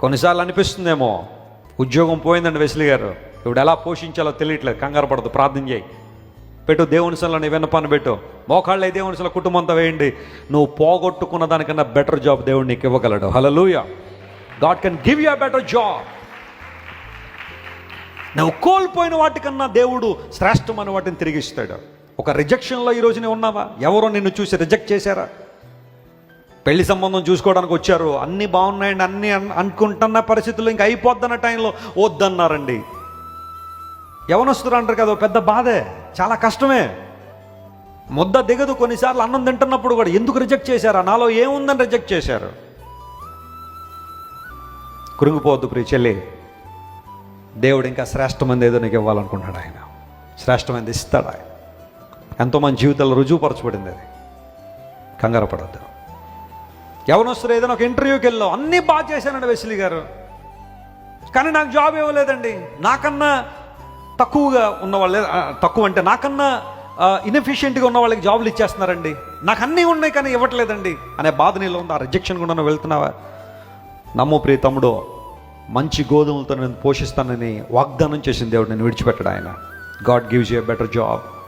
కొన్నిసార్లు అనిపిస్తుందేమో ఉద్యోగం పోయిందండి వెసిలి గారు. ఇప్పుడు ఎలా పోషించాలో తెలియట్లేదు. కంగారు పడదు ప్రార్థన చేయి. పెట్టు. దేవుని సలో నీ విన్నపాన్ని పెట్టు. మోకాళ్ళే దేవుని సలో కుటుంబంతో వేయండి. నువ్వు పోగొట్టుకున్న దానికన్నా బెటర్ జాబ్ దేవుడు నీకు ఇవ్వగలడు. లూయ God can give you better job నువ్వు కోల్పోయిన వాటికన్నా దేవుడు శ్రేష్టమైన వాటిని తిరిగిస్తాడు. ఒక రిజెక్షన్లో ఈరోజు నువ్వు ఉన్నావా? ఎవరో నిన్ను చూసి రిజెక్ట్ చేశారా? పెళ్ళి సంబంధం చూసుకోవడానికి వచ్చారు. అన్నీ బాగున్నాయండి అన్నీ అన్- అనుకుంటున్న పరిస్థితుల్లో ఇంకా అయిపోద్దన్న టైంలో వద్దన్నారండి. ఎవరొస్తారు అంటారు కదా పెద్ద బాధే చాలా కష్టమే. ముద్ద దిగదు కొన్నిసార్లు అన్నం తింటున్నప్పుడు కూడా ఎందుకు రిజెక్ట్ చేశారా? నాలో ఏముందని రిజెక్ట్ చేశారు? కృంగిపోవద్దు ప్రియ చెల్లి. దేవుడు ఇంకా శ్రేష్టమైనది ఏదో నీకు ఇవ్వాలనుకుంటున్నాడు ఆయన. శ్రేష్టమైనది ఇస్తాడు ఆయన. ఎంతోమంది జీవితాల్లో రుజువుపరచబడింది అది. కంగారు పడద్దు. ఎవరొస్తారు ఏదైనా ఒక ఇంటర్వ్యూకి వెళ్ళాం అన్నీ బాగా చేశానండి వెసిలి గారు. కానీ నాకు జాబ్ ఇవ్వలేదండి. నాకన్నా తక్కువగా ఉన్నవాళ్ళే తక్కువ అంటే నాకన్నా ఇన్ఎఫిషియెంట్గా ఉన్న వాళ్ళకి జాబులు ఇచ్చేస్తున్నారండి. నాకు అన్నీ ఉన్నాయి కానీ ఇవ్వట్లేదండి. అనే బాధ నీలో ఉంది? ఆ రిజెక్షన్ కూడా నువ్వు వెళ్తున్నావా? నమ్ము ప్రియ తమ్ముడు మంచి గోధుమలతో నేను పోషిస్తానని వాగ్దానం చేసిన దేవుడు నేను విడిచిపెట్టాడు ఆయన. God gives you better job